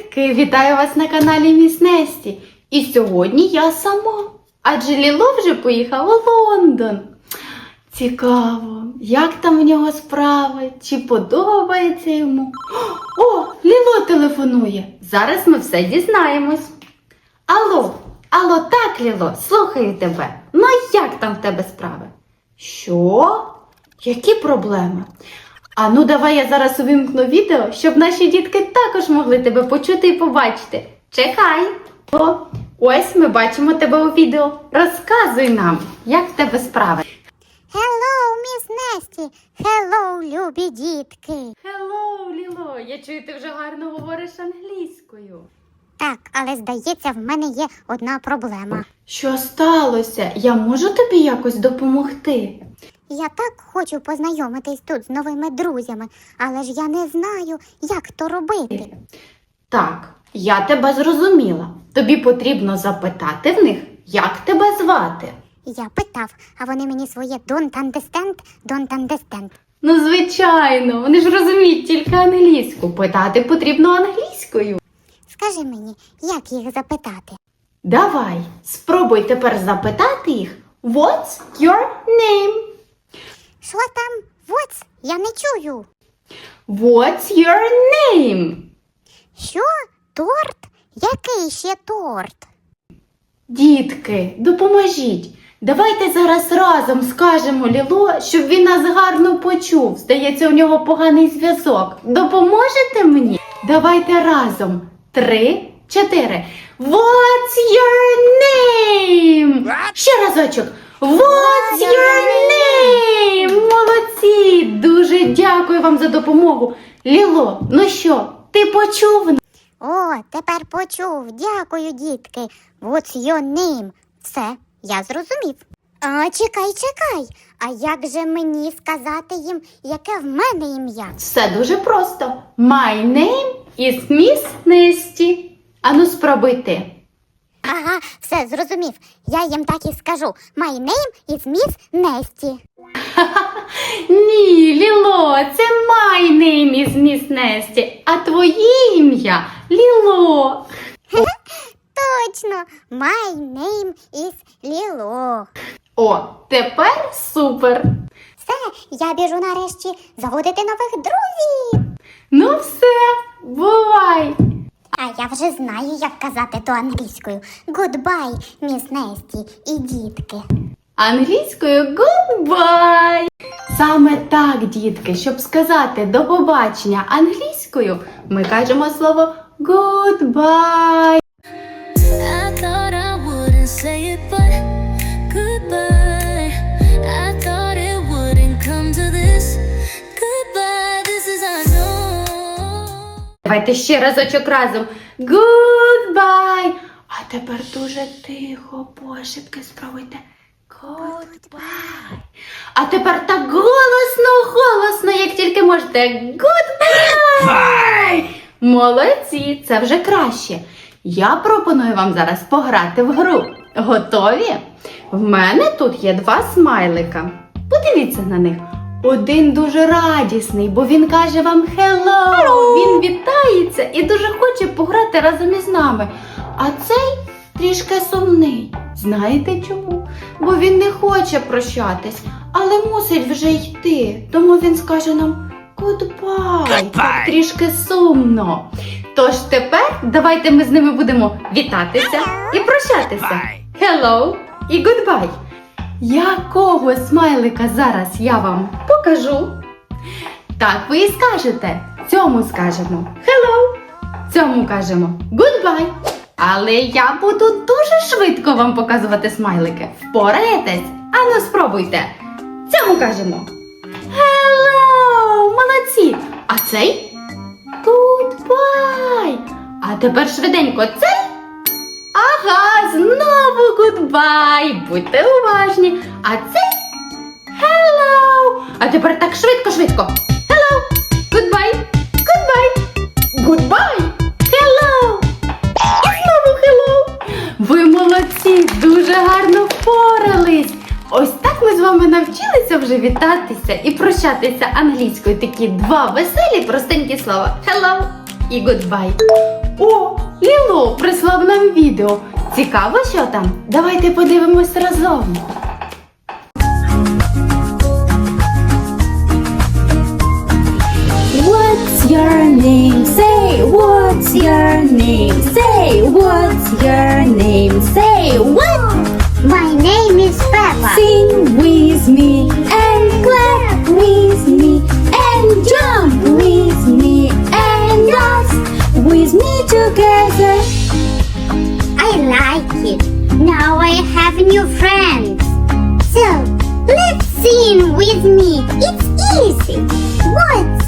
Дітки, вітаю вас на каналі Міс Несті. І сьогодні я сама. Адже Ліло вже поїхав у Лондон. Цікаво, як там в нього справи, чи подобається йому. О, Ліло телефонує. Зараз ми все дізнаємось. Алло, алло, так, Ліло, слухаю тебе. Ну як там в тебе справи? Що? Які проблеми? А ну давай я зараз увімкну відео, щоб наші дітки також могли тебе почути і побачити. Чекай! О, ось ми бачимо тебе у відео. Розказуй нам, як в тебе справи. Hello, міс Несті! Hello, любі дітки! Hello, Ліло, я чую, ти вже гарно говориш англійською. Так, але здається, в мене є одна проблема. Що сталося? Я можу тобі якось допомогти? Я так хочу познайомитись тут з новими друзями, але ж я не знаю, як то робити. Так, я тебе зрозуміла. Тобі потрібно запитати в них, як тебе звати. Я питав, а вони мені своє don't understand, don't understand. Ну, звичайно, вони ж розуміють тільки англійську. Питати потрібно англійською. Скажи мені, як їх запитати? Давай, спробуй тепер запитати їх What's your name? Що там? What's? Я не чую. What's your name? Що? Торт? Який ще торт? Дітки, допоможіть. Давайте зараз разом скажемо Ліло, щоб він нас гарно почув. Здається, у нього поганий зв'язок. Допоможете мені? Давайте разом. Три, чотири. What's your name? Ще разочок. What's your name? Молодці! Дуже дякую вам за допомогу. Ліло, ну що, ти почув О, тепер почув. Дякую, дітки. What's your name? Все, я зрозумів. А, чекай, чекай. А як же мені сказати їм, яке в мене ім'я? Все дуже просто. My name is Miss Nesty. Ану, спробуй ти. Ага, все зрозумів. Я їм так і скажу. My name is Miss Nesty. Ні, Ліло, це my name is Miss Nesty, а твоє ім'я Ліло. Точно, my name is Ліло. О, тепер супер. Все, я біжу нарешті заводити нових друзів. Ну все, бувай. А я вже знаю, як казати то англійською. Goodbye, міс Несті і дітки. Англійською goodbye. Саме так, дітки, щоб сказати до побачення англійською, ми кажемо слово goodbye. I thought it, wouldn't come to this. Давайте ще разочок разом. Goodbye. А тепер дуже тихо, пошепки спробуйте. Goodbye. А тепер так голосно, голосно, як тільки можете. Goodbye. Молодці, це вже краще. Я пропоную вам зараз пограти в гру. Готові? В мене тут є два смайлика. Подивіться на них. Один дуже радісний, бо він каже вам hello. Він вітається і дуже хоче пограти разом із нами. А цей трішки сумний. Знаєте чому? Бо він не хоче прощатись, але мусить вже йти. Тому він скаже нам goodbye. Так трішки сумно. Тож тепер давайте ми з ними будемо вітатися і прощатися. Hello і goodbye. Якого смайлика зараз я вам покажу? Так ви і скажете. Цьому скажемо hello, цьому кажемо goodbye. Але я буду дуже швидко вам показувати смайлики. Впораєтесь? Ану, спробуйте. Цьому кажемо hello, молодці. А цей goodbye. А тепер швиденько цей. Ага, знову гудбай. Будьте уважні. А це hello. А тепер так швидко, навчилися вітатися і прощатися англійською. Такі два веселі, простенькі слова. Hello і goodbye. О, Ліло прислав нам відео. Цікаво, що там? Давайте подивимось разом. What's your name? Say what's your name? Say what's your name? Say what? My name is new friends. So, let's sing with me. It's easy. Your